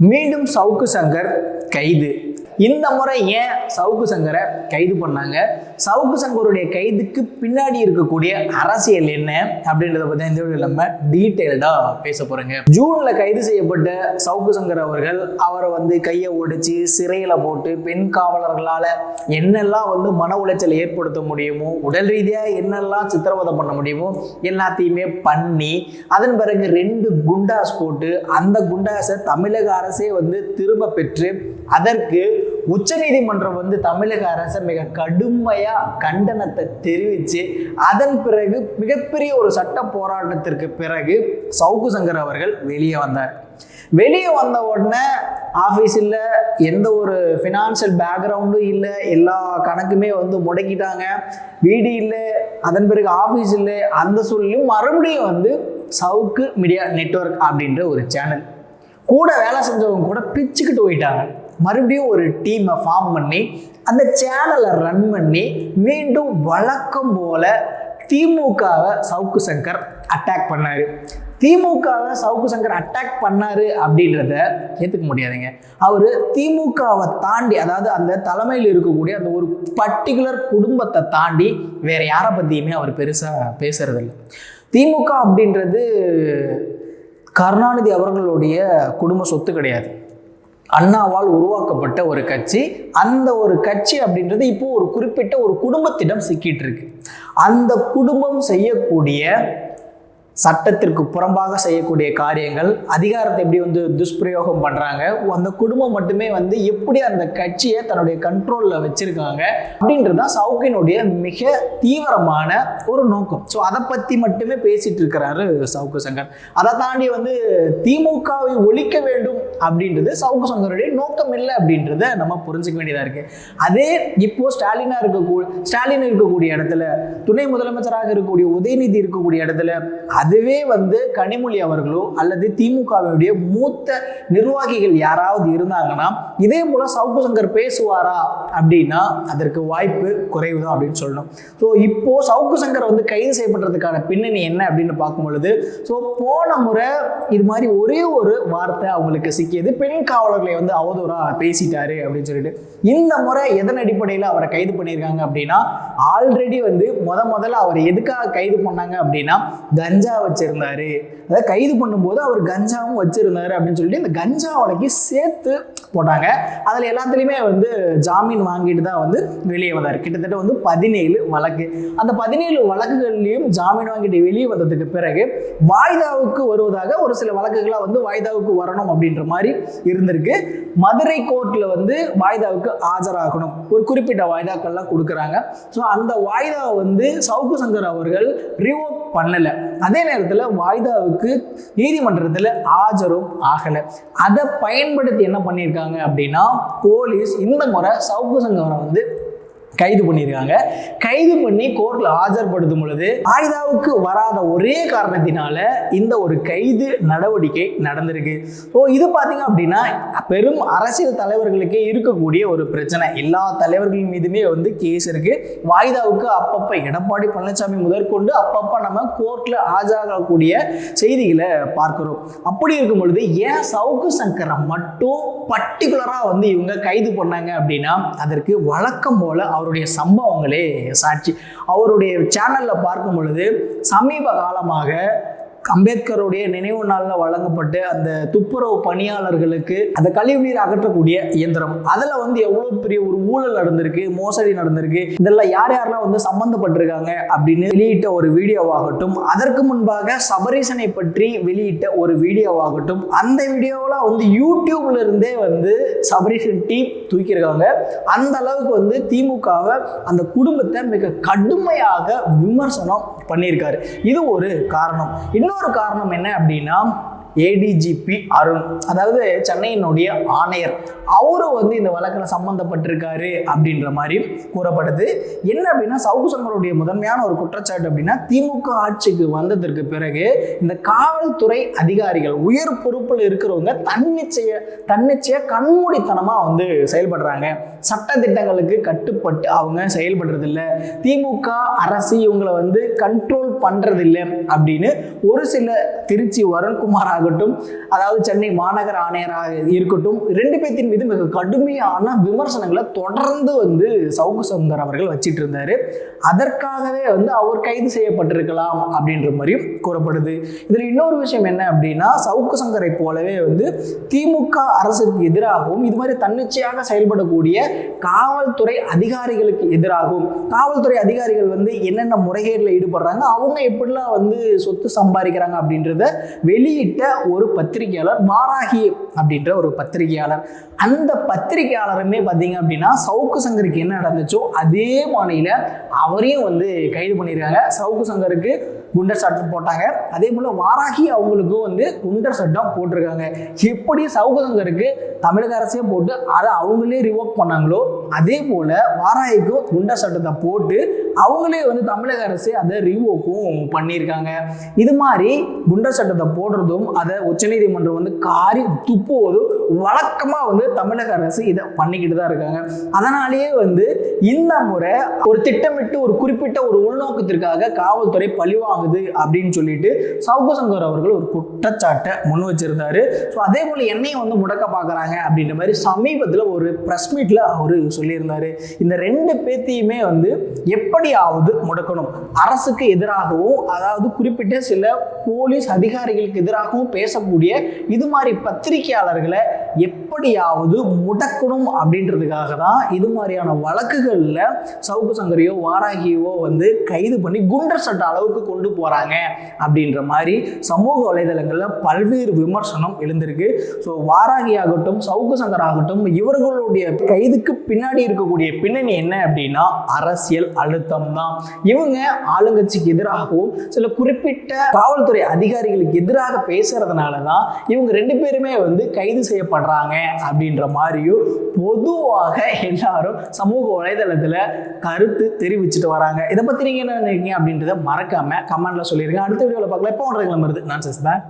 மீண்டும் சவுக்கு சங்கர் கைது. இந்த முறை ஏன் சவுக்கு சங்கரை கைது பண்ணாங்க? சவுக்கு சங்கருடைய கைதுக்கு பின்னாடி இருக்கக்கூடிய அரசியல் என்ன அப்படின்றத பற்றி இந்த வீடியோ நம்ம டீட்டெயில்டாக பேச போகிறோங்க ஜூனில் கைது செய்யப்பட்ட சவுக்கு சங்கர் அவர்கள் அவரை வந்து கையை ஒடிச்சு சிறையில் போட்டு பெண் காவலர்களால் என்னெல்லாம் வந்து மன உளைச்சல் ஏற்படுத்த முடியுமோ உடல் ரீதியாக என்னெல்லாம் சித்திரவதை பண்ண முடியுமோ எல்லாத்தையுமே பண்ணி அதன் பிறகு ரெண்டு குண்டாஸ் போட்டு அந்த குண்டாஸை தமிழக அரசே வந்து திரும்ப பெற்று அதற்கு உச்சநீதிமன்றம் வந்து தமிழக அரசை மிக கடுமையாக கண்டனத்தை தெரிவித்து அதன் பிறகு மிகப்பெரிய ஒரு சட்ட போராட்டத்திற்கு பிறகு சவுக்கு சங்கர் அவர்கள் வெளியே வந்தார். வெளியே வந்த உடனே ஆஃபீஸ் இல்லை எந்த ஒரு ஃபினான்ஷியல் பேக்ரவுண்டும் இல்லை எல்லா கணக்குமே வந்து முடக்கிட்டாங்க. வீடு இல்லை அதன் பிறகு ஆஃபீஸ் இல்லை அந்த சொல்லியும் மறுபடியும் வந்து சவுக்கு மீடியா நெட்வொர்க் அப்படின்ற ஒரு சேனல் கூட வேலை செஞ்சவங்க கூட பிச்சுக்கிட்டு போயிட்டாங்க. மறுபடியும் ஒரு டீமை ஃபார்ம் பண்ணி அந்த சேனலை ரன் பண்ணி மீண்டும் வழக்கம் போல திமுகவை சவுக்கு சங்கர் அட்டாக் பண்ணார். திமுகவை சவுக்கு சங்கர் அட்டாக் பண்ணார் அப்படின்றத ஏற்றுக்க முடியாதுங்க. அவர் திமுகவை தாண்டி அதாவது அந்த தலைமையில் இருக்கக்கூடிய அந்த ஒரு பர்டிகுலர் குடும்பத்தை தாண்டி வேற யாரை பற்றியுமே அவர் பெருசாக பேசுறதில்லை. திமுக அப்படின்றது கருணாநிதி அவர்களுடைய குடும்ப சொத்து கிடையாது. அண்ணாவால் உருவாக்கப்பட்ட ஒரு கட்சி. அந்த ஒரு கட்சி அப்படின்றது இப்போ ஒரு குறிப்பிட்ட ஒரு குடும்பத்திடம் சிக்கிட்டு இருக்கு. அந்த குடும்பம் செய்யக்கூடிய சட்டத்திற்கு புறம்பாக செய்யக்கூடிய காரியங்கள் அதிகாரத்தை எப்படி வந்து துஷ்பிரயோகம் பண்ணுறாங்க அந்த குடும்பம் மட்டுமே வந்து எப்படி அந்த கட்சியை தன்னுடைய கண்ட்ரோலில் வச்சுருக்காங்க அப்படின்றது தான் சவுக்கினுடைய மிக தீவிரமான ஒரு நோக்கம். ஸோ அதை பற்றி மட்டுமே பேசிட்டு இருக்கிறாரு சவுக்கு சங்கர். அதை தாண்டி வந்து திமுகவை ஒழிக்க வேண்டும் அப்படின்றது சவுக்கு சங்கருடைய நோக்கம் இல்லை அப்படின்றத நம்ம புரிஞ்சுக்க வேண்டியதாக இருக்குது அதே இப்போ ஸ்டாலினாக இருக்கக்கூடிய ஸ்டாலின் இருக்கக்கூடிய இடத்துல துணை முதலமைச்சராக இருக்கக்கூடிய உதயநிதி இருக்கக்கூடிய இடத்துல அதுவே வந்து கனிமொழி அவர்களோ அல்லது திமுகவினுடைய மூத்த நிர்வாகிகள் யாராவது இருந்தாங்கன்னா இதே போல சவுக்கு சங்கர் பேசுவாரா அப்படின்னா அதற்கு வாய்ப்பு குறைவு தான் அப்படின்னு சொல்லணும். ஸோ இப்போ சவுக்கு சங்கர் வந்து கைது செய்யப்படுறதுக்கான பின்னணி என்ன அப்படின்னு பார்க்கும் பொழுது ஸோ போன முறை இது மாதிரி ஒரே ஒரு வார்த்தை அவங்களுக்கு சிக்கியது. பெண் காவலர்களை வந்து அவதூறா பேசிட்டாரு அப்படின்னு சொல்லிட்டு. இந்த முறை எதன் அடிப்படையில் அவரை கைது பண்ணியிருக்காங்க அப்படின்னா ஆல்ரெடி வந்து முத முதல்ல அவரை எதுக்காக கைது பண்ணாங்க அப்படின்னா கஞ்சா வச்சிருந்தாரு. அதாவது கைது பண்ணும்போது அவர் கஞ்சாவும் வச்சிருந்தாரு அப்படின்னு சொல்லிட்டு இந்த கஞ்சா வழக்கி சேர்த்து போட்டாங்க. அதில் எல்லாத்துலேயுமே வந்து ஜாமீன் வாங்கிட்டு தான் வந்து வெளியே வந்தார். கிட்டத்தட்ட வந்து பதினேழு வழக்கு. அந்த பதினேழு வழக்குகள்லையும் ஜாமீன் வாங்கிட்டு வெளியே வந்ததுக்கு பிறகு வாய்தாவுக்கு வருவதாக ஒரு சில வழக்குகளாக வந்து வாய்தாவுக்கு வரணும் அப்படின்ற மாதிரி இருந்திருக்கு. மதுரை கோர்ட்டில் வந்து வாய்தாவுக்கு ஆஜராகணும். ஒரு குறிப்பிட்ட வாய்தாக்கள்லாம் கொடுக்குறாங்க. ஸோ அந்த வாய்தாவை வந்து சவுக்கு சங்கர் அவர்கள் ரிவோக் பண்ணலை. அதே நேரத்தில் வாய்தாவுக்கு நீதிமன்றத்தில் ஆஜரும் ஆகலை. அதை பயன்படுத்தி என்ன பண்ணியிருக்காங்க அப்படின்னா போலீஸ் இந்த முறை சவுக்கு சங்கரை வந்து கைது பண்ணியிருக்காங்க. கைது பண்ணி கோர்ட்டில் ஆஜர்படுத்தும் பொழுது ஆயுதாவுக்கு வராத ஒரே காரணத்தினால இந்த ஒரு கைது நடவடிக்கை நடந்திருக்கு. ஸோ இது பார்த்தீங்க அப்படின்னா பெரும் அரசியல் தலைவர்களுக்கே இருக்கக்கூடிய ஒரு பிரச்சனை. எல்லா தலைவர்கள் மீதுமே வந்து கேஸ் இருக்கு. வாய்தாவுக்கு அப்பப்போ எடப்பாடி பழனிசாமி முதற்கொண்டு அப்பப்போ நம்ம கோர்ட்டில் ஆஜராகக்கூடிய செய்திகளை பார்க்கிறோம். அப்படி இருக்கும் பொழுது ஏன் சவுக்கு சங்கரை மட்டும் பர்டிகுலராக வந்து இவங்க கைது பண்ணாங்க அப்படின்னா அதற்கு வழக்கம் போல அவருடைய சம்பவங்களே சாட்சி. அவருடைய சேனலில் பார்க்கும் பொழுது சமீப காலமாக அம்பேத்கருடைய நினைவு நாளில் வழங்கப்பட்டு அந்த துப்புரவு பணியாளர்களுக்கு அந்த கழிவுநீர் அகற்றக்கூடிய இயந்திரம். அதில் வந்து எவ்வளோ பெரிய ஒரு ஊழல் நடந்திருக்கு மோசடி நடந்திருக்கு இதெல்லாம் யார் யாரெல்லாம் வந்து சம்மந்தப்பட்டிருக்காங்க அப்படின்னு வெளியிட்ட ஒரு வீடியோவாகட்டும் அதற்கு முன்பாக சபரீசனை பற்றி வெளியிட்ட ஒரு வீடியோவாகட்டும் அந்த வீடியோவெலாம் வந்து யூடியூப்ல இருந்தே வந்து சபரீசன் டீம் தூக்கியிருக்காங்க. அந்த அளவுக்கு வந்து திமுகவை அந்த குடும்பத்தை மிக கடுமையாக விமர்சனம் பண்ணியிருக்காரு. இது ஒரு காரணம். இன்னொரு காரணம் என்ன அப்படின்னா ஏடிஜிபி அருண் அதாவது சென்னையினுடைய ஆணையர். அவரும் வந்து இந்த வழக்கில் சம்மந்தப்பட்டிருக்காரு அப்படின்ற மாதிரி கூறப்படுது. என்ன அப்படின்னா சவுக்கு சங்கருடைய முதன்மையான ஒரு குற்றச்சாட்டு அப்படின்னா திமுக ஆட்சிக்கு வந்ததற்கு பிறகு இந்த காவல்துறை அதிகாரிகள் உயர் பொறுப்பில் இருக்கிறவங்க தன்னிச்சைய தன்னிச்சைய கண்மூடித்தனமாக வந்து செயல்படுறாங்க. சட்ட திட்டங்களுக்கு கட்டுப்பட்டு அவங்க செயல்படுறதில்ல. திமுக அரசு இவங்களை வந்து கண்ட்ரோல் பண்ணுறதில்லை அப்படின்னு ஒரு சில திருச்சி வருண்குமார் ஆகட்டும் அதாவது சென்னை மாநகர ஆணையராக இருக்கட்டும். ரெண்டு பேர்த்தின் மீது மிக கடுமையான விமர்சனங்களை தொடர்ந்து வந்து சவுக்கு சுந்தர் அவர்கள் வச்சிட்டு இருந்தாரு அதற்காகவே வந்து அவர் கைது செய்யப்பட்டிருக்கலாம் அப்படின்ற மாதிரியும் கூறப்படுது. இதில் இன்னொரு விஷயம் என்ன அப்படின்னா சவுக்கு சங்கரை போலவே வந்து திமுக அரசுக்கு எதிராகவும் இது மாதிரி தன்னிச்சையாக செயல்படக்கூடிய காவல்துறை அதிகாரிகளுக்கு எதிராகவும் காவல்துறை அதிகாரிகள் வந்து என்னென்ன முறைகேடில் ஈடுபடுறாங்க அவங்க எப்படிலாம் வந்து சொத்து சம்பாதிக்கிறாங்க அப்படின்றத வெளியிட்ட ஒரு பத்திரிகையாளர் வாராகி அப்படின்ற ஒரு பத்திரிகையாளர். அந்த பத்திரிகையாளருமே பார்த்தீங்க அப்படின்னா சவுக்கு சங்கருக்கு என்ன நடந்துச்சோ அதே மாநில அவரையும் வந்து கைது பண்ணியிருக்காங்க சவுக்கு சங்கருக்கு குண்டர் சட்டம் போட்டாங்க. அதே போல் வாராகி அவங்களுக்கும் வந்து குண்டர் சட்டம் போட்டிருக்காங்க. எப்படி சவுக்கு சங்கருக்கு தமிழக அரசே போட்டு அதை அவங்களே ரிவோக் பண்ணாங்களோ அதே போல் வாராய்க்கும் குண்டர் சட்டத்தை போட்டு அவங்களே வந்து தமிழக அரசு அதை ரிவோக்கும் பண்ணியிருக்காங்க. இது மாதிரி குண்டர் சட்டத்தை போடுறதும் அதை உச்சநீதிமன்றம் வந்து காரி துப்புவதும் வழக்கமாக வந்து தமிழக அரசு இதை பண்ணிக்கிட்டு தான் இருக்காங்க. அதனாலேயே வந்து இந்த முறை ஒரு திட்டமிட்டு ஒரு குறிப்பிட்ட ஒரு உள்நோக்கத்திற்காக காவல்துறை பழிவாங்குது அப்படின்னு சொல்லிட்டு சவுக்கு சங்கர் அவர்கள் ஒரு குற்றச்சாட்டை முன் வச்சிருந்தாரு. ஸோ அதே போல் என்னையும் வந்து முடக்க பார்க்குறாங்க அப்படின்ற மாதிரி சமீபத்தில் ஒரு ப்ரெஸ் மீட்டில் அவர் சொல்லியிருந்தாரு. இந்த ரெண்டு பேத்தையுமே வந்து எப்படியாவது முடக்கணும். அரசுக்கு எதிராகவும் அதாவது குறிப்பிட்ட சில போலீஸ் அதிகாரிகளுக்கு எதிராகவும் பேசக்கூடிய இது மாதிரி பத்திரிகையாளர்களை எப்படியாவது முடக்கணும் அப்படின்றதுக்காக தான் இது மாதிரியான வழக்குகளில் சவுக்கு சங்கரையோ வாராகியோ வந்து கைது பண்ணி குண்டர் சட்ட அளவுக்கு கொண்டு போகிறாங்க அப்படின்ற மாதிரி சமூக வலைதளங்களில் பல்வேறு விமர்சனம் எழுந்திருக்கு. ஸோ வாராகி ஆகட்டும் சவுக்கு சங்கர் ஆகட்டும் இவர்களுடைய கைதுக்கு பின்னாடி பின்னாடி இருக்கக்கூடிய பின்னணி என்ன அப்படின்னா அரசியல் அழுத்தம் தான். இவங்க ஆளுங்கட்சிக்கு எதிராகவும் சில குறிப்பிட்ட காவல்துறை அதிகாரிகளுக்கு எதிராக பேசுறதுனால தான் இவங்க ரெண்டு பேருமே வந்து கைது செய்யப்படுறாங்க அப்படின்ற மாதிரியும் பொதுவாக எல்லாரும் சமூக வலைதளத்தில் கருத்து தெரிவிச்சுட்டு வராங்க. இதை பற்றி நீங்கள் என்ன நினைக்கிறீங்க அப்படின்றத மறக்காம கமெண்ட்ல சொல்லியிருக்கேன் அடுத்த வீடியோவில் பார்க்கலாம். எப்போ ஒன்றரை கிளம்புறது நான் சஸ்பேன்